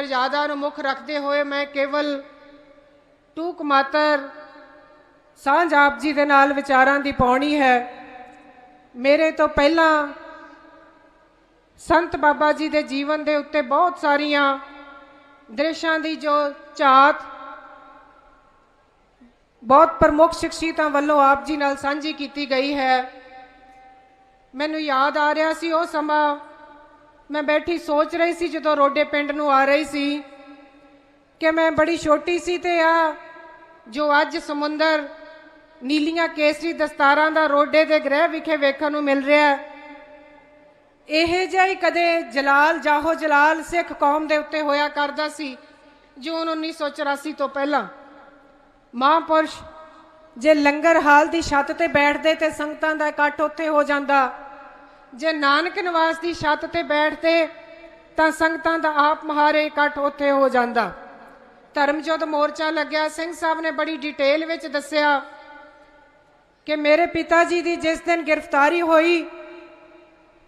ਮਰਜ਼ਾਦਾ ਨੂੰ ਮੁੱਖ ਰੱਖਦੇ ਹੋਏ ਮੈਂ ਕੇਵਲ ਟੂਕ ਮਾਤਰ ਸਾਂਝ ਆਪ ਜੀ ਦੇ ਨਾਲ ਵਿਚਾਰਾਂ ਦੀ ਪਾਉਣੀ ਹੈ। ਮੇਰੇ ਤੋਂ ਪਹਿਲਾਂ ਸੰਤ ਬਾਬਾ ਜੀ ਦੇ ਜੀਵਨ ਦੇ ਉੱਤੇ ਬਹੁਤ ਸਾਰੀਆਂ ਦ੍ਰਿਸ਼ਾਂ ਦੀ ਜੋ ਝਾਤ, ਬਹੁਤ ਪ੍ਰਮੁੱਖ ਸ਼ਖਸੀਅਤਾਂ ਵੱਲੋਂ ਆਪ ਜੀ ਨਾਲ ਸਾਂਝੀ ਕੀਤੀ ਗਈ ਹੈ। ਮੈਨੂੰ ਯਾਦ ਆ ਰਿਹਾ ਸੀ ਉਹ ਸਮਾਂ ਮੈਂ ਬੈਠੀ ਸੋਚ ਰਹੀ ਸੀ ਜਦੋਂ ਰੋਡੇ ਪਿੰਡ ਨੂੰ ਆ ਰਹੀ ਸੀ ਕਿ ਮੈਂ ਬੜੀ ਛੋਟੀ ਸੀ ਤੇ ਆ, ਜੋ ਅੱਜ ਸਮੁੰਦਰ ਨੀਲੀਆਂ ਕੇਸਰੀ ਦਸਤਾਰਾਂ ਦਾ ਰੋਡੇ ਦੇ ਗ੍ਰਹਿ ਵਿਖੇ ਵੇਖਣ ਨੂੰ ਮਿਲ ਰਿਹਾ ਹੈ। ਇਹ ਜਿਹਾ ਹੀ ਕਦੇ ਜਲਾਲ, ਜਾਹੋ ਜਲਾਲ ਸਿੱਖ ਕੌਮ ਦੇ ਉੱਤੇ ਹੋਇਆ ਕਰਦਾ ਸੀ, ਜੂਨ 1984 ਤੋਂ ਪਹਿਲਾਂ। ਮਹਾਂਪੁਰਸ਼ ਜੇ ਲੰਗਰ ਹਾਲ ਦੀ ਛੱਤ ਤੇ ਬੈਠਦੇ ਤੇ ਸੰਗਤਾਂ ਦਾ ਇਕੱਠ ਉੱਥੇ ਹੋ ਜਾਂਦਾ। ਜੇ ਨਾਨਕ ਨਿਵਾਸ ਦੀ ਛੱਤ ਤੇ ਬੈਠਦੇ ਤਾਂ ਸੰਗਤਾਂ ਦਾ ਆਪ ਮਹਾਰੇ ਇਕੱਠ ਉੱਥੇ ਹੋ ਜਾਂਦਾ। ਧਰਮਜੋਤ ਮੋਰਚਾ ਲੱਗਿਆ, ਸਿੰਘ ਸਾਹਿਬ ਨੇ ਬੜੀ ਡਿਟੇਲ ਵਿੱਚ ਦੱਸਿਆ ਕਿ ਮੇਰੇ ਪਿਤਾ ਜੀ ਦੀ ਜਿਸ ਦਿਨ ਗ੍ਰਿਫਤਾਰੀ ਹੋਈ,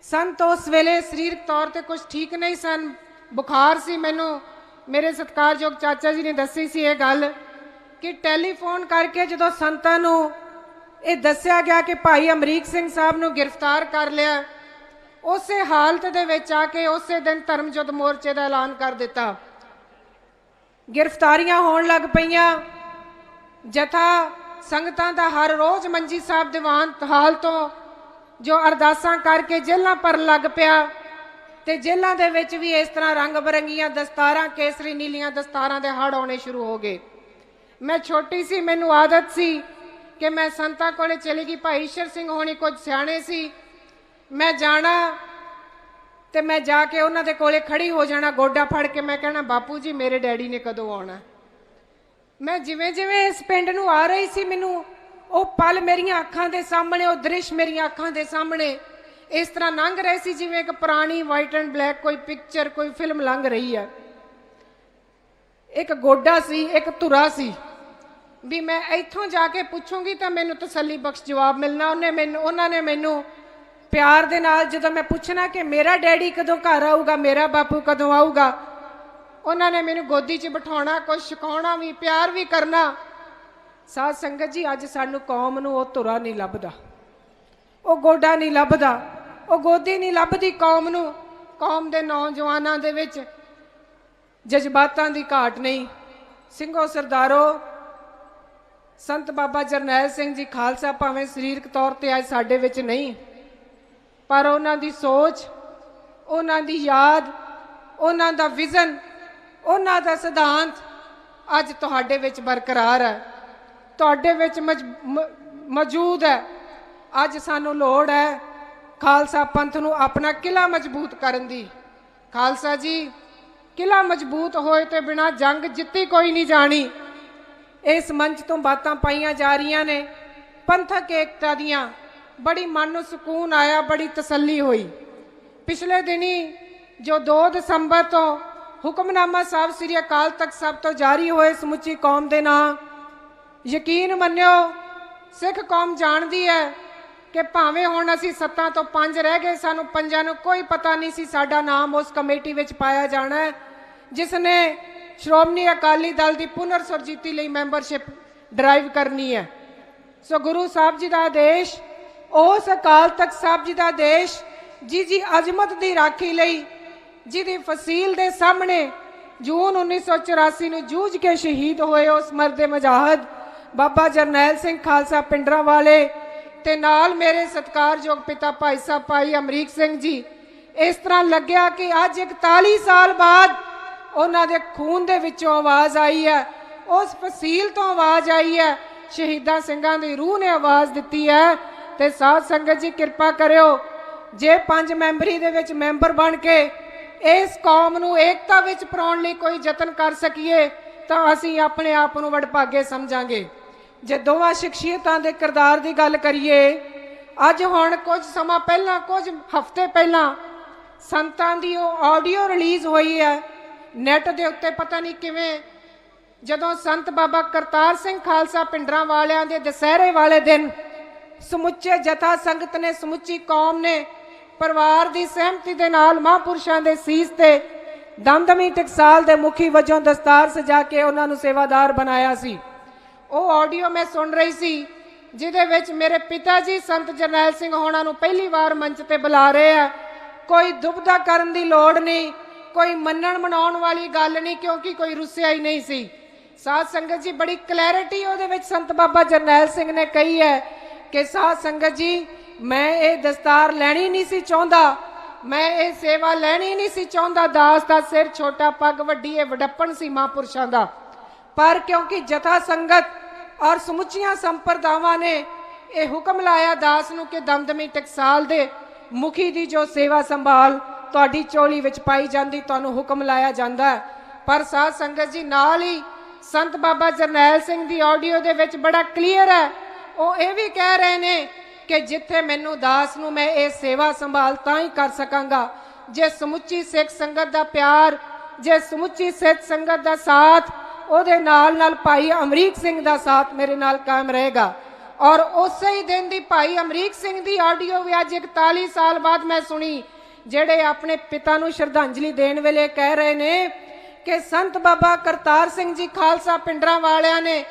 ਸੰਤ ਉਸ ਵੇਲੇ ਸਰੀਰਕ ਤੌਰ ਤੇ ਕੁਝ ਠੀਕ ਨਹੀਂ ਸਨ। ਬੁਖਾਰ ਸੀ ਮੈਨੂੰ। ਮੇਰੇ ਸਤਿਕਾਰਯੋਗ ਚਾਚਾ ਜੀ ਨੇ ਦੱਸੀ ਸੀ ਇਹ ਗੱਲ ਕਿ ਟੈਲੀਫੋਨ ਕਰਕੇ ਜਦੋਂ ਸੰਤਾਂ ਨੂੰ ਇਹ ਦੱਸਿਆ ਗਿਆ ਕਿ ਭਾਈ ਅਮਰੀਕ ਸਿੰਘ ਸਾਹਿਬ ਨੂੰ ਗ੍ਰਿਫਤਾਰ ਕਰ ਲਿਆ ਉਸੇ ਹਾਲਤ ਦੇ ਵਿੱਚ ਆ ਕੇ ਉਸੇ ਦਿਨ ਧਰਮਜੋਤ ਮੋਰਚੇ ਦਾ ਐਲਾਨ ਕਰ ਦਿੱਤਾ। ਗ੍ਰਿਫਤਾਰੀਆਂ ਹੋਣ ਲੱਗ ਪਈਆਂ। ਜਥਾ ਸੰਗਤਾਂ ਦਾ ਹਰ ਰੋਜ਼ ਮੰਜੀ ਸਾਹਿਬ ਦੀਵਾਨ ਹਾਲ ਤੋਂ ਜੋ ਅਰਦਾਸਾਂ ਕਰਕੇ ਜੇਲ੍ਹਾਂ ਪਰ ਲੱਗ ਪਿਆ ਤੇ ਜੇਲ੍ਹਾਂ ਦੇ ਵਿੱਚ ਵੀ ਇਸ ਤਰ੍ਹਾਂ ਰੰਗ ਬਰੰਗੀਆਂ ਦਸਤਾਰਾਂ, ਕੇਸਰੀ ਨੀਲੀਆਂ ਦਸਤਾਰਾਂ ਦੇ ਹੜ ਆਉਣੇ ਸ਼ੁਰੂ ਹੋ ਗਏ। ਮੈਂ ਛੋਟੀ ਸੀ, ਮੈਨੂੰ ਆਦਤ ਸੀ ਕਿ ਮੈਂ ਸੰਤਾਂ ਕੋਲੇ ਚਲੀ ਗਈ। ਭਾਈ ਈਸ਼ਰ ਸਿੰਘ ਹੋਣੀ ਕੁਝ ਸਿਆਣੇ ਸੀ। ਮੈਂ ਜਾਣਾ ਤੇ ਮੈਂ ਜਾ ਕੇ ਉਹਨਾਂ ਦੇ ਕੋਲੇ ਖੜੀ ਹੋ ਜਾਣਾ, ਗੋਡਾ ਫੜ ਕੇ ਮੈਂ ਕਹਿਣਾ, ਬਾਪੂ ਜੀ, ਮੇਰੇ ਡੈਡੀ ਨੇ ਕਦੋਂ ਆਉਣਾ? ਮੈਂ ਜਿਵੇਂ ਜਿਵੇਂ ਇਸ ਪਿੰਡ ਨੂੰ ਆ ਰਹੀ ਸੀ ਮੈਨੂੰ, ਉਹ ਪਲ ਮੇਰੀਆਂ ਅੱਖਾਂ ਦੇ ਸਾਹਮਣੇ, ਉਹ ਦ੍ਰਿਸ਼ ਮੇਰੀਆਂ ਅੱਖਾਂ ਦੇ ਸਾਹਮਣੇ ਇਸ ਤਰ੍ਹਾਂ ਲੰਘ ਰਹੇ ਸੀ ਜਿਵੇਂ ਇੱਕ ਪੁਰਾਣੀ ਵਾਈਟ ਐਂਡ ਬਲੈਕ ਕੋਈ ਪਿਕਚਰ ਕੋਈ ਫਿਲਮ ਲੰਘ ਰਹੀ ਹੈ। ਇੱਕ ਗੋਡਾ ਸੀ, ਇੱਕ ਧੁਰਾ ਸੀ। ਵੀ ਮੈਂ ਇੱਥੋਂ ਜਾ ਕੇ ਪੁੱਛੂੰਗੀ ਤਾਂ ਮੈਨੂੰ ਤਸੱਲੀ ਬਖਸ਼ ਜਵਾਬ ਮਿਲਣਾ, ਉਹਨੇ ਮੈਨੂੰ, ਉਹਨਾਂ ਨੇ ਮੈਨੂੰ ਪਿਆਰ ਦੇ ਨਾਲ ਜਦੋਂ ਮੈਂ ਪੁੱਛਣਾ ਕਿ ਮੇਰਾ ਡੈਡੀ ਕਦੋਂ ਘਰ ਆਊਗਾ, ਮੇਰਾ ਬਾਪੂ ਕਦੋਂ ਆਊਗਾ, ਉਹਨਾਂ ਨੇ ਮੈਨੂੰ ਗੋਦੀ 'ਚ ਬਿਠਾਉਣਾ ਕੁਝ ਸਿਖਾਉਣਾ ਵੀ, ਪਿਆਰ ਵੀ ਕਰਨਾ। ਸਾਧ ਸੰਗਤ ਜੀ, ਅੱਜ ਸਾਨੂੰ ਕੌਮ ਨੂੰ ਉਹ ਧੁਰਾ ਨਹੀਂ ਲੱਭਦਾ। ਉਹ ਗੋਡਾ ਨਹੀਂ ਲੱਭਦਾ। ਉਹ ਗੋਦੀ ਨਹੀਂ ਲੱਭਦੀ ਕੌਮ ਨੂੰ। ਕੌਮ ਦੇ ਨੌਜਵਾਨਾਂ ਦੇ ਵਿੱਚ ਜਜ਼ਬਾਤਾਂ ਦੀ ਘਾਟ ਨਹੀਂ। ਸਿੰਘੋ ਸਰਦਾਰੋ, ਸੰਤ ਬਾਬਾ ਜਰਨੈਲ ਸਿੰਘ ਜੀ ਖਾਲਸਾ ਭਾਵੇਂ ਸਰੀਰਕ ਤੌਰ ਤੇ ਅੱਜ ਸਾਡੇ ਵਿੱਚ ਨਹੀਂ। ਪਰ ਉਹਨਾਂ ਦੀ ਸੋਚ, ਉਹਨਾਂ ਦੀ ਯਾਦ, ਉਹਨਾਂ ਦਾ ਵਿਜ਼ਨ, ਉਹਨਾਂ ਦਾ ਸਿਧਾਂਤ ਅੱਜ ਤੁਹਾਡੇ ਵਿੱਚ ਬਰਕਰਾਰ ਹੈ। ਤੁਹਾਡੇ ਵਿੱਚ ਮਜ- ਮ- ਮੌਜੂਦ ਹੈ। ਅੱਜ ਸਾਨੂੰ ਲੋੜ ਹੈ ਖਾਲਸਾ ਪੰਥ ਨੂੰ ਆਪਣਾ ਕਿਲਾ ਮਜ਼ਬੂਤ ਕਰਨ ਦੀ। ਖਾਲਸਾ ਜੀ ਕਿਲਾ ਮਜ਼ਬੂਤ ਹੋਏ ਤੇ ਬਿਨਾ ਜੰਗ ਜਿੱਤੀ ਕੋਈ ਨਹੀਂ ਜਾਣੀ। ਇਸ ਮੰਚ ਤੋਂ ਬਾਤਾਂ ਪਾਈਆਂ ਜਾ ਰਹੀਆਂ ਨੇ ਪੰਥਕ ਏਕਤਾ ਦੀਆਂ। ਬੜੀ ਮਨ ਨੂੰ ਸਕੂਨ ਆਇਆ, ਬੜੀ ਤਸੱਲੀ ਹੋਈ। ਪਿਛਲੇ ਦਿਨੀ ਜੋ 2 ਦਸੰਬਰ ਤੋਂ ਹੁਕਮਨਾਮਾ ਸਾਹਿਬ ਸ੍ਰੀ ਅਕਾਲ ਤਖਤ ਸਾਹਿਬ ਤੋਂ ਜਾਰੀ ਹੋਏ ਸਮੁੱਚੀ ਕੌਮ ਦੇ ਨਾਂ, ਯਕੀਨ ਮੰਨਿਓ, ਸਿੱਖ ਕੌਮ ਜਾਣਦੀ ਹੈ ਕਿ ਭਾਵੇਂ ਹੁਣ ਅਸੀਂ ਸੱਤਾਂ ਤੋਂ ਪੰਜ ਰਹਿ ਗਏ, ਸਾਨੂੰ ਪੰਜਾਂ ਨੂੰ ਕੋਈ ਪਤਾ ਨਹੀਂ ਸੀ ਸਾਡਾ ਨਾਮ ਉਸ ਕਮੇਟੀ ਵਿੱਚ ਪਾਇਆ ਜਾਣਾ ਹੈ, ਜਿਸ ਨੇ ਸ਼੍ਰੋਮਣੀ ਅਕਾਲੀ ਦਲ ਦੀ ਪੁਨਰ ਸੁਰਜੀਤੀ ਲਈ ਮੈਂਬਰਸ਼ਿਪ ਡਰਾਈਵ ਕਰਨੀ ਹੈ। ਸੋ ਗੁਰੂ ਸਾਹਿਬ ਜੀ ਦਾ ਆਦੇਸ਼ ਉਸ ਅਕਾਲ ਤਖਤ ਸਾਹਿਬ ਜੀ ਦਾ ਦੇਸ਼, ਜੀ ਜੀ ਅਜ਼ਮਤ ਦੀ ਰਾਖੀ ਲਈ ਜਿਹਦੀ ਫਸੀਲ ਦੇ ਸਾਹਮਣੇ ਜੂਨ 1984 ਨੂੰ ਜੂਝ ਕੇ ਸ਼ਹੀਦ ਹੋਏ ਉਸ ਮਰਦੇ ਮਜਾਹਦ, ਬਾਬਾ ਜਰਨੈਲ ਸਿੰਘ ਖਾਲਸਾ ਪਿੰਡਰਾਂ ਵਾਲੇ ਤੇ ਨਾਲ ਮੇਰੇ ਸਤਿਕਾਰਯੋਗ ਪਿਤਾ ਭਾਈ ਸਾਹਿਬ, ਭਾਈ ਅਮਰੀਕ ਸਿੰਘ ਜੀ। ਇਸ ਤਰ੍ਹਾਂ ਲੱਗਿਆ ਕਿ ਅੱਜ 41 ਸਾਲ ਬਾਅਦ ਉਹਨਾਂ ਦੇ ਖੂਨ ਦੇ ਵਿੱਚੋਂ ਆਵਾਜ਼ ਆਈ ਹੈ। ਉਸ ਫਸੀਲ ਤੋਂ ਆਵਾਜ਼ ਆਈ ਹੈ। ਸ਼ਹੀਦਾਂ ਸਿੰਘਾਂ ਦੀ ਰੂਹ ਨੇ ਆਵਾਜ਼ ਦਿੱਤੀ ਹੈ। ਤੇ ਸਾਧ ਸੰਗਤ ਜੀ ਕਿਰਪਾ ਕਰਿਓ, ਜੇ ਪੰਜ ਮੈਂਬਰੀ ਦੇ ਵਿੱਚ ਮੈਂਬਰ ਬਣ ਕੇ ਇਸ ਕੌਮ ਨੂੰ ਏਕਤਾ ਵਿੱਚ ਪਰਾਉਣ ਲਈ ਕੋਈ ਯਤਨ ਕਰ ਸਕੀਏ, ਤਾਂ ਅਸੀਂ ਆਪਣੇ ਆਪ ਨੂੰ ਵਡਭਾਗੇ ਸਮਝਾਂਗੇ। ਜੇ ਦੋਵਾਂ ਸ਼ਖਸੀਅਤਾਂ ਦੇ ਕਿਰਦਾਰ ਦੀ ਗੱਲ ਕਰੀਏ, ਅੱਜ ਹੁਣ ਕੁਝ ਸਮਾਂ ਪਹਿਲਾਂ, ਕੁਝ ਹਫ਼ਤੇ ਪਹਿਲਾਂ ਸੰਤਾਂ ਦੀ ਉਹ ਆਡੀਓ ਰਿਲੀਜ਼ ਹੋਈ ਹੈ, ਨੈਟ ਦੇ ਉੱਤੇ ਪਤਾ ਨਹੀਂ ਕਿਵੇਂ ਜਦੋਂ ਸੰਤ ਬਾਬਾ ਕਰਤਾਰ ਸਿੰਘ ਖਾਲਸਾ ਪਿੰਡਰਾਂ ਵਾਲਿਆਂ ਦੇ ਦਸਹਿਰੇ ਵਾਲੇ ਦਿਨ ਸਮੁੱਚੇ ਜਥਾ ਸੰਗਤ ਨੇ, ਸਮੁੱਚੀ ਕੌਮ ਨੇ ਪਰਿਵਾਰ ਦੀ ਸਹਿਮਤੀ ਦੇ ਨਾਲ ਮਹਾਂਪੁਰਸ਼ਾਂ ਦੇ ਸੀਸ ਤੇ ਦਮਦਮੀ ਟਕਸਾਲ ਦੇ ਮੁਖੀ ਵਜੋਂ ਦਸਤਾਰ ਸਜਾ ਕੇ ਉਹਨਾਂ ਨੂੰ ਸੇਵਾਦਾਰ ਬਣਾਇਆ ਸੀ। ਉਹ ਆਡੀਓ ਮੈਂ ਸੁਣ ਰਹੀ ਸੀ, ਜਿਹਦੇ ਵਿੱਚ ਮੇਰੇ ਪਿਤਾ ਜੀ ਸੰਤ ਜਰਨੈਲ ਸਿੰਘ ਹੋਣਾ ਨੂੰ ਪਹਿਲੀ ਵਾਰ ਮੰਚ ਤੇ ਬੁਲਾ ਰਹੇ ਆ। ਕੋਈ ਦੁਬਦਾ ਕਰਨ ਦੀ ਲੋੜ ਨਹੀਂ, ਕੋਈ ਮੰਨਣ ਮਨਾਉਣ ਵਾਲੀ ਗੱਲ ਨਹੀਂ, ਕਿਉਂਕਿ ਕੋਈ ਰੁੱਸਿਆ ਹੀ ਨਹੀਂ ਸੀ। ਸਾਧ ਸੰਗਤ ਜੀ, ਬੜੀ ਕਲੈਰਿਟੀ ਉਹਦੇ ਵਿੱਚ ਸੰਤ ਬਾਬਾ ਜਰਨੈਲ ਸਿੰਘ ਨੇ ਕਹੀ ਹੈ ਕਿ ਸਾਧ ਸੰਗਤ ਜੀ, ਮੈਂ ਇਹ ਦਸਤਾਰ ਲੈਣੀ ਨਹੀਂ ਸੀ ਚਾਹੁੰਦਾ। ਮੈਂ ਇਹ ਸੇਵਾ ਲੈਣੀ ਨਹੀਂ ਸੀ ਚਾਹੁੰਦਾ। ਦਾਸ ਦਾ ਸਿਰ ਛੋਟਾ ਪੱਗ ਵੱਡੀ ਇਹ ਵਡੱਪਣ ਸੀ ਮਹਾਂਪੁਰਸ਼ਾਂ ਦਾ। ਪਰ ਕਿਉਂਕਿ ਜਥਾ ਸੰਗਤ ਔਰ ਸਮੁੱਚੀਆਂ ਸੰਪਰਦਾਵਾਂ ਨੇ ਇਹ ਹੁਕਮ ਲਾਇਆ ਦਾਸ ਨੂੰ ਕਿ ਦਮਦਮੀ ਟਕਸਾਲ ਦੇ ਮੁਖੀ ਦੀ ਜੋ ਸੇਵਾ ਸੰਭਾਲ ਤੁਹਾਡੀ ਚੋਲੀ ਵਿੱਚ ਪਾਈ ਜਾਂਦੀ, ਤੁਹਾਨੂੰ ਹੁਕਮ ਲਾਇਆ ਜਾਂਦਾ ਪਰ ਸਾਧ ਸੰਗਤ ਜੀ, ਨਾਲ ਹੀ ਸੰਤ ਬਾਬਾ ਜਰਨੈਲ ਸਿੰਘ ਦੀ ਆਡੀਓ ਦੇ ਵਿੱਚ ਬੜਾ ਕਲੀਅਰ ਹੈ ਉਹ ਇਹ ਵੀ ਕਹਿ ਰਹੇ ਨੇ ਕਿ ਜਿੱਥੇ ਮੈਨੂੰ ਦਾਸ ਨੂੰ ਮੈਂ ਇਹ ਸੇਵਾ ਸੰਭਾਲ ਤਾਂ ਹੀ ਕਰ ਸਕਾਂਗਾ। ਜੇ ਸਮੁੱਚੀ ਸਿੱਖ ਸੰਗਤ ਦਾ ਪਿਆਰ, ਜੇ ਸਮੁੱਚੀ ਸਿੱਖ ਸੰਗਤ ਦਾ ਸਾਥ, ਉਹਦੇ ਨਾਲ ਨਾਲ ਭਾਈ ਅਮਰੀਕ ਸਿੰਘ ਦਾ ਸਾਥ ਮੇਰੇ ਨਾਲ ਕਾਇਮ ਰਹੇਗਾ। ਔਰ ਉਸੇ ਹੀ ਦਿਨ ਦੀ ਭਾਈ ਅਮਰੀਕ ਸਿੰਘ ਦੀ ਆਡੀਓ ਵੀ ਅੱਜ 41 ਸਾਲ ਬਾਅਦ ਮੈਂ ਸੁਣੀ, ਜਿਹੜੇ ਆਪਣੇ ਪਿਤਾ ਨੂੰ ਸ਼ਰਧਾਂਜਲੀ ਦੇਣ ਵੇਲੇ ਕਹਿ ਰਹੇ ਨੇ ਕਿ ਸੰਤ ਬਾਬਾ ਕਰਤਾਰ ਸਿੰਘ ਜੀ ਖਾਲਸਾ ਪਿੰਡਰਾਂ ਵਾਲਿਆਂ ਨੇ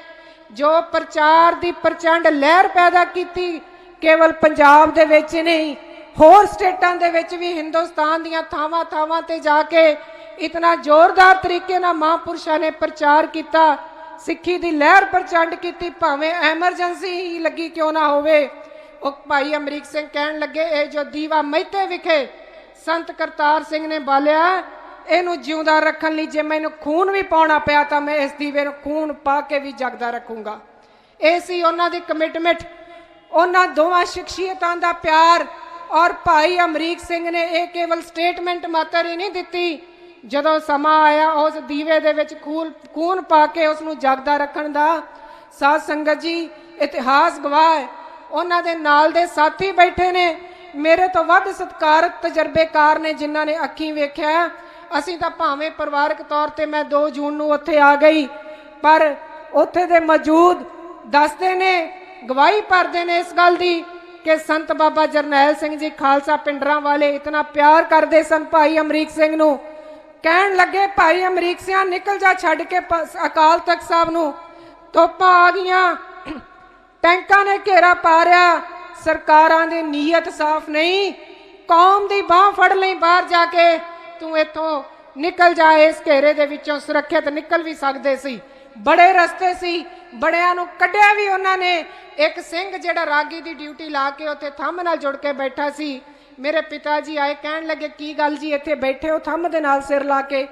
ਜੋ ਪ੍ਰਚਾਰ ਦੀ ਪ੍ਰਚੰਡ ਲਹਿਰ ਪੈਦਾ ਕੀਤੀ, ਕੇਵਲ ਪੰਜਾਬ ਦੇ ਵਿੱਚ ਨਹੀਂ, ਹੋਰ ਸਟੇਟਾਂ ਦੇ ਵਿੱਚ ਵੀ ਹਿੰਦੁਸਤਾਨ ਦੀਆਂ ਥਾਵਾਂ ਥਾਵਾਂ ਤੇ ਜਾ ਕੇ ਇਤਨਾ ਜ਼ੋਰਦਾਰ ਤਰੀਕੇ ਨਾਲ ਮਹਾਂਪੁਰਸ਼ਾਂ ਨੇ ਪ੍ਰਚਾਰ ਕੀਤਾ, ਸਿੱਖੀ ਦੀ ਲਹਿਰ ਪ੍ਰਚੰਡ ਕੀਤੀ, ਭਾਵੇਂ ਐਮਰਜੈਂਸੀ ਹੀ ਲੱਗੀ ਕਿਉਂ ਨਾ ਹੋਵੇ। ਉਹ ਭਾਈ ਅਮਰੀਕ ਸਿੰਘ ਕਹਿਣ ਲੱਗੇ, ਇਹ ਜੋ ਦੀਵਾ ਮਹਿਤੇ ਵਿਖੇ ਸੰਤ ਕਰਤਾਰ ਸਿੰਘ ਨੇ ਬਾਲਿਆ ਇਹਨੂੰ ਜਿਉਂਦਾ ਰੱਖਣ ਲਈ ਜੇ ਮੈਨੂੰ ਖੂਨ ਵੀ ਪਾਉਣਾ ਪਿਆ ਤਾਂ ਮੈਂ ਇਸ ਦੀਵੇ ਨੂੰ ਖੂਨ ਪਾ ਕੇ ਵੀ ਜਗਦਾ ਰੱਖੂੰਗਾ। ਇਹ ਸੀ ਉਹਨਾਂ ਦੀ ਕਮਿਟਮੈਂਟ ਉਹਨਾਂ ਦੋਵਾਂ ਸ਼ਖਸੀਅਤਾਂ ਦਾ ਪਿਆਰ ਔਰ ਭਾਈ ਅਮਰੀਕ ਸਿੰਘ ਨੇ ਇਹ ਕੇਵਲ ਸਟੇਟਮੈਂਟ ਮਾਤਰ ਹੀ ਨਹੀਂ ਦਿੱਤੀ। ਜਦੋਂ ਸਮਾਂ ਆਇਆ, ਉਸ ਦੀਵੇ ਦੇ ਵਿੱਚ ਖੂਨ ਖੂਨ ਪਾ ਕੇ ਉਸ ਨੂੰ ਜਗਦਾ ਰੱਖਣ ਦਾ, ਸਾਧ ਸੰਗਤ ਜੀ, ਇਤਿਹਾਸ ਗਵਾਹ ਹੈ। ਉਹਨਾਂ ਦੇ ਨਾਲ ਦੇ ਸਾਥੀ ਬੈਠੇ ਨੇ। ਮੇਰੇ ਤੋਂ ਵੱਧ ਸਤਿਕਾਰਤ ਤਜਰਬੇਕਾਰ ਨੇ ਜਿਨ੍ਹਾਂ ਨੇ ਅੱਖੀਂ ਵੇਖਿਆ। ਅਸੀਂ ਤਾਂ ਭਾਵੇਂ ਪਰਿਵਾਰਕ ਤੌਰ ਤੇ ਮੈਂ 2 ਜੂਨ ਨੂੰ ਉੱਥੇ ਆ ਗਈ, ਪਰ ਉੱਥੇ ਦੇ ਮੌਜੂਦ ਦੱਸਦੇ ਨੇ, ਗਵਾਹੀ ਭਰਦੇ ਨੇ ਇਸ ਗੱਲ ਦੀ ਕਿ ਸੰਤ ਬਾਬਾ ਜਰਨੈਲ ਸਿੰਘ ਜੀ ਖਾਲਸਾ ਪਿੰਡਰਾਂ ਵਾਲੇ ਇਤਨਾ ਪਿਆਰ ਕਰਦੇ ਸਨ ਭਾਈ ਅਮਰੀਕ ਸਿੰਘ ਨੂੰ। ਕਹਿਣ ਲੱਗੇ, ਭਾਈ ਅਮਰੀਕ ਸਿੰਘ ਨਿਕਲ ਜਾ ਛੱਡ ਕੇ ਅਕਾਲ ਤਖਤ ਸਾਹਿਬ ਨੂੰ। ਤੋਪਾਂ ਆ ਗਈਆਂ, ਟੈਂਕਾਂ ਨੇ ਘੇਰਾ ਪਾ ਰਿਆ ਸਰਕਾਰਾਂ ਦੀ ਨੀਅਤ ਸਾਫ਼ ਨਹੀਂ, ਕੌਮ ਦੀ ਬਾਹ ਫੜ ਲਈ ਬਾਹਰ ਜਾ ਕੇ। ਤੂੰ ਇੱਥੋਂ ਨਿਕਲ ਜਾ, ਇਸ ਘੇਰੇ ਦੇ ਵਿੱਚੋਂ ਸੁਰੱਖਿਅਤ ਨਿਕਲ ਵੀ ਸਕਦੇ ਸੀ। ਬੜੇ ਰਸਤੇ ਸੀ, ਬੜਿਆਂ ਨੂੰ ਕੱਢਿਆ ਵੀ ਉਹਨਾਂ ਨੇ। ਇੱਕ ਸਿੰਘ ਜਿਹੜਾ ਰਾਗੀ ਦੀ ਡਿਊਟੀ ਲਾ ਕੇ ਉੱਥੇ ਥੰਮ ਨਾਲ ਜੁੜ ਕੇ ਬੈਠਾ ਸੀ। ਮੇਰੇ ਪਿਤਾ ਜੀ ਆਏ ਕਹਿਣ ਲੱਗੇ, ਕੀ ਗੱਲ ਜੀ, ਇੱਥੇ ਬੈਠੇ ਹੋ ਥੰਮ ਦੇ ਨਾਲ ਸਿਰ ਲਾ ਕੇ?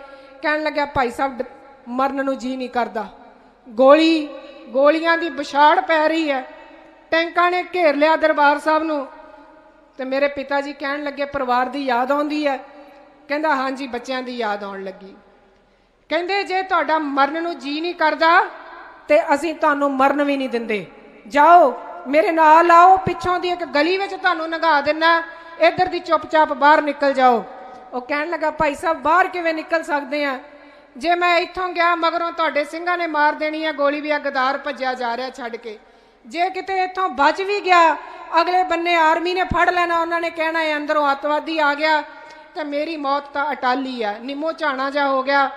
ਕਹਿਣ ਲੱਗਿਆ, ਭਾਈ ਸਾਹਿਬ, ਮਰਨ ਨੂੰ ਜੀ ਨਹੀਂ ਕਰਦਾ। ਗੋਲੀ, ਗੋਲੀਆਂ ਦੀ ਵਿਛਾੜ ਪੈ ਰਹੀ ਹੈ। ਟੈਂਕਾਂ ਨੇ ਘੇਰ ਲਿਆ ਦਰਬਾਰ ਸਾਹਿਬ ਨੂੰ। ਤੇ ਮੇਰੇ ਪਿਤਾ ਜੀ ਕਹਿਣ ਲੱਗੇ, ਪਰਿਵਾਰ ਦੀ ਯਾਦ ਆਉਂਦੀ ਹੈ। ਕਹਿੰਦਾ, ਹਾਂਜੀ, ਬੱਚਿਆਂ ਦੀ ਯਾਦ ਆਉਣ ਲੱਗੀ। ਕਹਿੰਦੇ, ਜੇ ਤੁਹਾਡਾ ਮਰਨ ਨੂੰ ਜੀ ਨਹੀਂ ਕਰਦਾ, ਤੇ ਅਸੀਂ ਤੁਹਾਨੂੰ ਮਰਨ ਵੀ ਨਹੀਂ ਦਿੰਦੇ। ਜਾਓ, ਮੇਰੇ ਨਾਲ ਆਓ, ਪਿੱਛੋਂ ਦੀ ਇੱਕ ਗਲੀ ਵਿੱਚ ਤੁਹਾਨੂੰ ਨਗਾ ਦਿੰਨਾ। ਇੱਧਰ ਦੀ ਚੁੱਪਚਾਪ ਬਾਹਰ ਨਿਕਲ ਜਾਓ। ਉਹ ਕਹਿਣ ਲੱਗਾ, ਭਾਈ ਸਾਹਿਬ, ਬਾਹਰ ਕਿਵੇਂ ਨਿਕਲ ਸਕਦੇ ਆ? ਜੇ ਮੈਂ ਇੱਥੋਂ ਗਿਆ, ਮਗਰੋਂ ਤੁਹਾਡੇ ਸਿੰਘਾਂ ਨੇ ਮਾਰ ਦੇਣੀ ਆ, ਗੋਲੀ ਵੀ ਆ ਗਦਾਰ ਭੱਜਿਆ ਜਾ ਰਿਹਾ ਛੱਡ ਕੇ। ਜੇ ਕਿਤੇ ਇੱਥੋਂ ਬਚ ਵੀ ਗਿਆ, ਅਗਲੇ ਬੰਨੇ ਆਰਮੀ ਨੇ ਫੜ ਲੈਣਾ, ਉਹਨਾਂ ਨੇ ਕਹਿਣਾ, ਇਹ ਅੰਦਰੋਂ ਅੱਤਵਾਦੀ ਆ ਗਿਆ। ਤੇ ਮੇਰੀ ਮੌਤ ਤਾਂ ਅਟਾਲੀ ਆ। ਨਿੰਮੋ ਝਾਣਾ ਜਾ ਹੋ ਗਿਆ।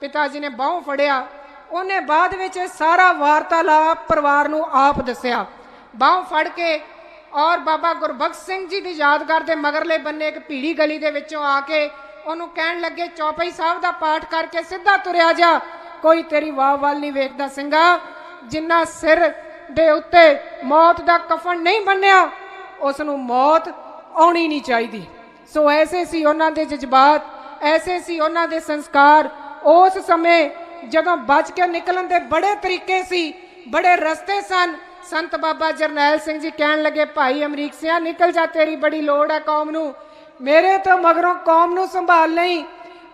ਪਿਤਾ ਜੀ ਨੇ ਬਾਹੋਂ ਫੜਿਆ। ਉਹਨੇ ਬਾਅਦ ਵਿੱਚ ਇਹ ਸਾਰਾ ਵਾਰਤਾਲਾਪ ਪਰਿਵਾਰ ਨੂੰ ਆਪ ਦੱਸਿਆ। ਬਾਹੋਂ ਫੜ ਕੇ ਔਰ ਬਾਬਾ ਗੁਰਬਖਸ਼ ਸਿੰਘ ਜੀ ਦੀ ਯਾਦਗਾਰ ਦੇ ਮਗਰਲੇ ਬੰਨੇ ਇੱਕ ਭੀੜੀ ਗਲੀ ਦੇ ਵਿੱਚੋਂ ਆ ਕੇ ਉਹਨੂੰ ਕਹਿਣ ਲੱਗੇ, ਚੌਪਈ ਸਾਹਿਬ ਦਾ ਪਾਠ ਕਰਕੇ ਸਿੱਧਾ ਤੁਰਿਆ ਜਾ। ਕੋਈ ਤੇਰੀ ਵਾਹ ਵੱਲ ਨਹੀਂ ਵੇਖਦਾ ਸਿੰਘਾ, ਜਿੰਨਾ ਸਿਰ ਦੇ ਉੱਤੇ ਮੌਤ ਦਾ ਕਫਨ ਨਹੀਂ ਬੰਨਿਆ ਉਸ ਨੂੰ ਮੌਤ ਆਉਣੀ ਨਹੀਂ ਚਾਹੀਦੀ। ਸੋ ਐਸੇ ਸੀ ਉਹਨਾਂ ਦੇ ਜਜ਼ਬਾਤ, ਐਸੇ ਸੀ ਉਹਨਾਂ ਦੇ ਸੰਸਕਾਰ। ਉਸ ਸਮੇਂ ਜਦੋਂ ਬਚ ਕੇ ਨਿਕਲਣ ਦੇ ਬੜੇ ਤਰੀਕੇ ਸੀ, ਬੜੇ ਰਸਤੇ ਸਨ, ਸੰਤ ਬਾਬਾ ਜਰਨੈਲ ਸਿੰਘ ਜੀ ਕਹਿਣ ਲੱਗੇ, ਭਾਈ ਅਮਰੀਕ ਸਿਆ, ਨਿਕਲ ਜਾ, ਤੇਰੀ ਬੜੀ ਲੋੜ ਹੈ ਕੌਮ ਨੂੰ। ਮੇਰੇ ਤੋਂ ਮਗਰੋਂ ਕੌਮ ਨੂੰ ਸੰਭਾਲ ਲਈ,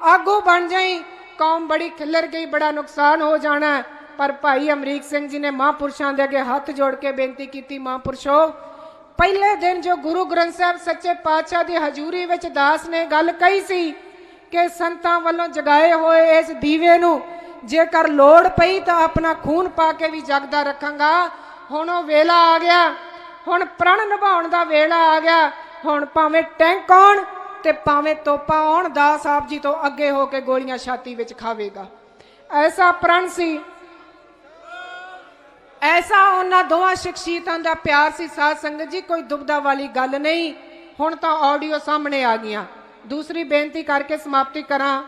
ਆਗੂ ਬਣ ਜਾਈ। ਕੌਮ ਬੜੀ ਖਿੱਲਰ ਗਈ, ਬੜਾ ਨੁਕਸਾਨ ਹੋ ਜਾਣਾ। ਪਰ ਭਾਈ ਅਮਰੀਕ ਸਿੰਘ ਜੀ ਨੇ ਮਹਾਂਪੁਰਸ਼ਾਂ ਦੇ ਅੱਗੇ ਹੱਥ ਜੋੜ ਕੇ ਬੇਨਤੀ ਕੀਤੀ, ਮਹਾਂਪੁਰਸ਼ੋ ਪਹਿਲੇ ਦਿਨ ਜੋ ਗੁਰੂ ਗ੍ਰੰਥ ਸਾਹਿਬ ਸੱਚੇ ਪਾਤਸ਼ਾਹ ਦੀ ਹਜ਼ੂਰੀ ਵਿੱਚ ਦਾਸ ਨੇ ਗੱਲ ਕਹੀ ਸੀ ਕਿ ਸੰਤਾਂ ਵੱਲੋਂ ਜਗਾਏ ਹੋਏ ਇਸ ਦੀਵੇ ਨੂੰ ਜੇਕਰ ਲੋੜ ਪਈ ਤਾਂ ਆਪਣਾ ਖੂਨ ਪਾ ਕੇ ਵੀ ਜਗਦਾ ਰੱਖਾਂਗਾ। ਹੁਣ ਉਹ ਵੇਲਾ ਆ ਗਿਆ। ਹੁਣ ਪ੍ਰਣ ਨਿਭਾਉਣ ਦਾ ਵੇਲਾ ਆ ਗਿਆ। ਹੁਣ ਭਾਵੇਂ ਟੈਂਕ ਆਉਣ ਤੇ ਭਾਵੇਂ ਤੋਪਾਂ ਆਉਣ, ਦਾਸ ਸਾਹਿਬ ਜੀ ਤੋਂ ਅੱਗੇ ਹੋ ਕੇ ਗੋਲੀਆਂ ਛਾਤੀ ਵਿੱਚ ਖਾਵੇਗਾ। ਐਸਾ ਪ੍ਰਣ ਸੀ ਐਸਾ ਉਹਨਾਂ ਦੋਵਾਂ ਸ਼ਖਸੀਅਤਾਂ ਦਾ ਪਿਆਰ ਸੀ, ਸਾਧ ਸੰਗਤ ਜੀ, ਕੋਈ ਦੁਬਦਾ ਵਾਲੀ ਗੱਲ ਨਹੀਂ। ਹੁਣ ਤਾਂ ਆਡੀਓ ਸਾਹਮਣੇ ਆ ਗਈਆਂ। ਦੂਸਰੀ ਬੇਨਤੀ ਕਰਕੇ ਸਮਾਪਤੀ ਕਰਾਂ।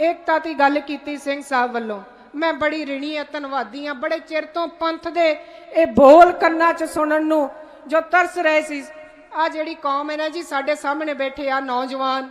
ਏਕਤਾ ਦੀ ਗੱਲ ਕੀਤੀ ਸਿੰਘ ਸਾਹਿਬ ਵੱਲੋਂ। ਮੈਂ ਬੜੀ ਰਿਣੀ ਆ, ਧੰਨਵਾਦੀ ਆ। ਬੜੇ ਚਿਰ ਤੋਂ ਪੰਥ ਦੇ ਇਹ ਬੋਲ ਕੰਨਾਂ 'ਚ ਸੁਣਨ ਨੂੰ ਜੋ ਤਰਸ ਰਹੇ ਸੀ। ਆ ਜਿਹੜੀ ਕੌਮ ਹੈ ਨਾ ਜੀ, ਸਾਡੇ ਸਾਹਮਣੇ ਬੈਠੇ ਆ ਨੌਜਵਾਨ।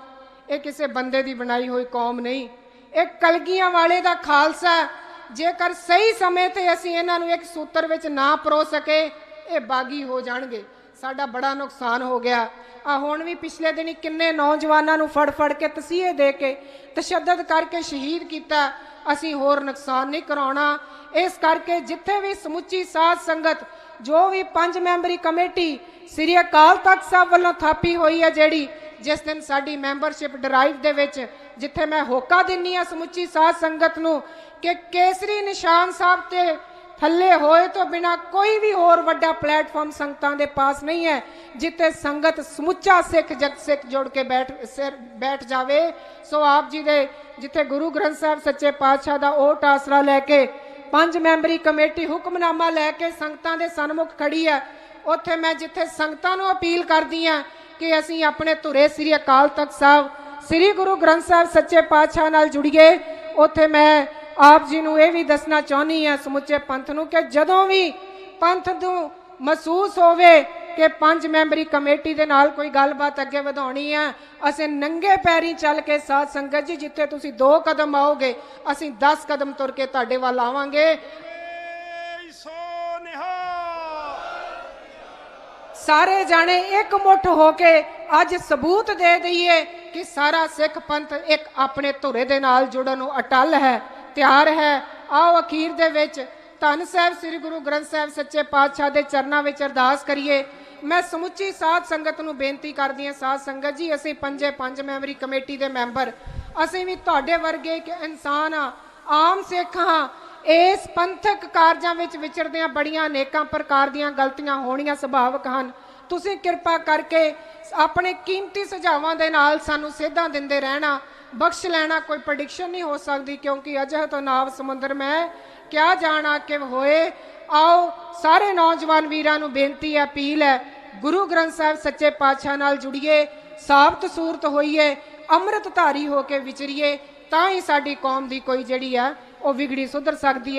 ਇਹ ਕਿਸੇ ਬੰਦੇ ਦੀ ਬਣਾਈ ਹੋਈ ਕੌਮ ਨਹੀਂ। ਇਹ ਕਲਗੀਆਂ ਵਾਲੇ ਦਾ ਖਾਲਸਾ। ਜੇਕਰ ਸਹੀ ਸਮੇਂ ਤੇ ਅਸੀਂ ਇਹਨਾਂ ਨੂੰ ਇੱਕ ਸੂਤਰ ਵਿੱਚ ਨਾ ਪਰੋ ਸਕੇ, ਇਹ ਬਾਗੀ ਹੋ ਜਾਣਗੇ। ਸਾਡਾ ਬੜਾ ਨੁਕਸਾਨ ਹੋ ਗਿਆ। ਆ ਹੁਣ ਵੀ ਪਿਛਲੇ ਦਿਨੀ ਕਿੰਨੇ ਨੌਜਵਾਨਾਂ ਨੂੰ ਫੜ ਫੜ ਕੇ ਤਸੀਹੇ ਦੇ ਕੇ, ਤਸ਼ੱਦਦ ਕਰਕੇ ਸ਼ਹੀਦ ਕੀਤਾ। ਅਸੀਂ ਹੋਰ ਨੁਕਸਾਨ ਨਹੀਂ ਕਰਾਉਣਾ। ਇਸ ਕਰਕੇ ਜਿੱਥੇ ਵੀ ਸਮੁੱਚੀ ਸਾਧ ਸੰਗਤ, ਜੋ ਵੀ ਪੰਜ ਮੈਂਬਰੀ ਕਮੇਟੀ, ਸ੍ਰੀ ਅਕਾਲ ਤਖਤ ਸਾਹਿਬ ਵੱਲੋਂ ਥਾਪੀ ਹੋਈ ਹੈ ਜਿਹੜੀ, ਜਿਸ ਦਿਨ ਸਾਡੀ ਮੈਂਬਰਸ਼ਿਪ ਡਰਾਈਵ ਦੇ ਵਿੱਚ, ਜਿੱਥੇ ਮੈਂ ਹੋਕਾ ਦਿੰਨੀ ਆ ਸਮੁੱਚੀ ਸਾਧ ਸੰਗਤ ਨੂੰ ਕਿ ਕੇਸਰੀ ਨਿਸ਼ਾਨ ਸਾਹਿਬ ਤੇ ਥੱਲੇ ਹੋਏ ਤੋਂ ਬਿਨਾ ਕੋਈ ਵੀ ਹੋਰ ਵੱਡਾ ਪਲੇਟਫਾਰਮ ਸੰਗਤਾਂ ਦੇ ਪਾਸ ਨਹੀਂ ਹੈ, ਜਿੱਥੇ ਸੰਗਤ ਸਮੁੱਚਾ ਸਿੱਖ ਜਗ ਸਿੱਖ ਜੁੜ ਕੇ ਬੈਠ, ਸਿਰ ਬੈਠ ਜਾਵੇ। ਸੋ ਆਪ ਜੀ ਦੇ ਜਿੱਥੇ ਗੁਰੂ ਗ੍ਰੰਥ ਸਾਹਿਬ ਸੱਚੇ ਪਾਤਸ਼ਾਹ ਦਾ ਓਟ ਆਸਰਾ ਲੈ ਕੇ ਪੰਜ ਮੈਂਬਰੀ ਕਮੇਟੀ ਹੁਕਮਨਾਮਾ ਲੈ ਕੇ ਸੰਗਤਾਂ ਦੇ ਸਨਮੁਖ ਖੜੀ ਹੈ, ਉੱਥੇ ਮੈਂ ਜਿੱਥੇ ਸੰਗਤਾਂ ਨੂੰ ਅਪੀਲ ਕਰਦੀ ਹਾਂ ਕਿ ਅਸੀਂ ਆਪਣੇ ਧੁਰੇ ਸ੍ਰੀ ਅਕਾਲ ਤਖਤ ਸਾਹਿਬ, ਸ੍ਰੀ ਗੁਰੂ ਗ੍ਰੰਥ ਸਾਹਿਬ ਸੱਚੇ ਪਾਤਸ਼ਾਹ ਨਾਲ ਜੁੜੀਏ। ਉੱਥੇ ਮੈਂ ਆਪ ਜੀ ਨੂੰ ਇਹ ਵੀ ਦੱਸਣਾ ਚਾਹੁੰਦੀ ਆ ਸਮੁੱਚੇ ਪੰਥ ਨੂੰ ਕਿ ਜਦੋਂ ਵੀ ਪੰਥ ਨੂੰ ਮਹਿਸੂਸ ਹੋਵੇ ਕਿ ਪੰਜ ਮੈਂਬਰੀ ਕਮੇਟੀ ਦੇ ਨਾਲ ਕੋਈ ਗੱਲਬਾਤ ਅੱਗੇ ਵਧਾਉਣੀ ਆ ਅਸੀਂ ਨੰਗੇ ਪੈਰੀ ਚੱਲ ਕੇ ਸਾਧ ਸੰਗਤ ਜੀ ਜਿੱਥੇ ਤੁਸੀਂ ਦੋ ਕਦਮ ਆਓਗੇ ਅਸੀਂ 10 ਕਦਮ ਤੁਰ ਕੇ ਤੁਹਾਡੇ ਵੱਲ ਆਵਾਂਗੇ। ਸਾਰੇ ਜਾਣੇ ਇੱਕ ਮੁੱਠ ਹੋ ਕੇ ਅੱਜ ਸਬੂਤ ਦੇ ਦਈਏ ਕਿ ਸਾਰਾ ਸਿੱਖ ਪੰਥ ਇੱਕ ਆਪਣੇ ਧੁਰੇ ਦੇ ਨਾਲ ਜੁੜਨ ਨੂੰ ਅਟਲ ਹੈ। ਤਿਆਰ ਹੈ। ਆਓ ਅਖੀਰ ਦੇ ਵਿੱਚ ਧੰਨ ਸਾਹਿਬ, ਸ੍ਰੀ ਗੁਰੂ ਗ੍ਰੰਥ ਸਾਹਿਬ ਸੱਚੇ ਪਾਤਸ਼ਾਹ ਦੇ ਚਰਨਾਂ ਵਿੱਚ ਅਰਦਾਸ ਕਰੀਏ। ਮੈਂ ਸਮੁੱਚੀ ਸਾਧ ਸੰਗਤ ਨੂੰ ਬੇਨਤੀ ਕਰਦੀ ਹਾਂ, ਸਾਧ ਸੰਗਤ ਜੀ, ਅਸੀਂ ਪੰਜੇ ਪੰਜ ਮੈਂਬਰੀ ਕਮੇਟੀ ਦੇ ਮੈਂਬਰ। ਅਸੀਂ ਵੀ ਤੁਹਾਡੇ ਵਰਗੇ ਇੱਕ ਇਨਸਾਨ ਆ ਆਮ ਸਿੱਖ ਹਾਂ। ਇਸ ਪੰਥਕ ਕਾਰਜਾਂ ਵਿੱਚ ਵਿਚਰਦਿਆਂ ਬੜੀਆਂ ਅਨੇਕਾਂ ਪ੍ਰਕਾਰ ਦੀਆਂ ਗਲਤੀਆਂ ਹੋਣੀਆਂ ਸੁਭਾਵਕ ਹਨ। ਤੁਸੀਂ ਕਿਰਪਾ ਕਰਕੇ ਆਪਣੇ ਕੀਮਤੀ ਸੁਝਾਵਾਂ ਦੇ ਨਾਲ ਸਾਨੂੰ ਸੇਧਾਂ ਦਿੰਦੇ ਰਹਿਣਾ, ਬਖਸ਼ ਲੈਣਾ, ਕੋਈ ਪ੍ਰੈਡਿਕਸ਼ਨ ਨਹੀਂ ਹੋ ਸਕਦੀ ਕਿਉਂਕਿ ਅਜਹ ਤੋਂ ਨਾਵ ਸਮੁੰਦਰ ਮੈਂ ਕਿਆ ਜਾਣਾ ਕਿ ਹੋਏ। ਆਓ, ਸਾਰੇ ਨੌਜਵਾਨ ਵੀਰਾਂ ਨੂੰ ਬੇਨਤੀ ਹੈ, ਅਪੀਲ ਹੈ, ਗੁਰੂ ਗ੍ਰੰਥ ਸਾਹਿਬ ਸੱਚੇ ਪਾਤਸ਼ਾਹ ਨਾਲ ਜੁੜੀਏ, ਸਾਬਤ ਸੂਰਤ ਹੋਈਏ ਅੰਮ੍ਰਿਤ ਧਾਰੀ ਹੋ ਕੇ ਵਿਚਰੀਏ, ਤਾਂ ਹੀ ਸਾਡੀ ਕੌਮ ਦੀ ਕੋਈ ਜਿਹੜੀ ਆ, ਉਹ ਵਿਗੜੀ ਸੁਧਰ ਸਕਦੀ ਹੈ।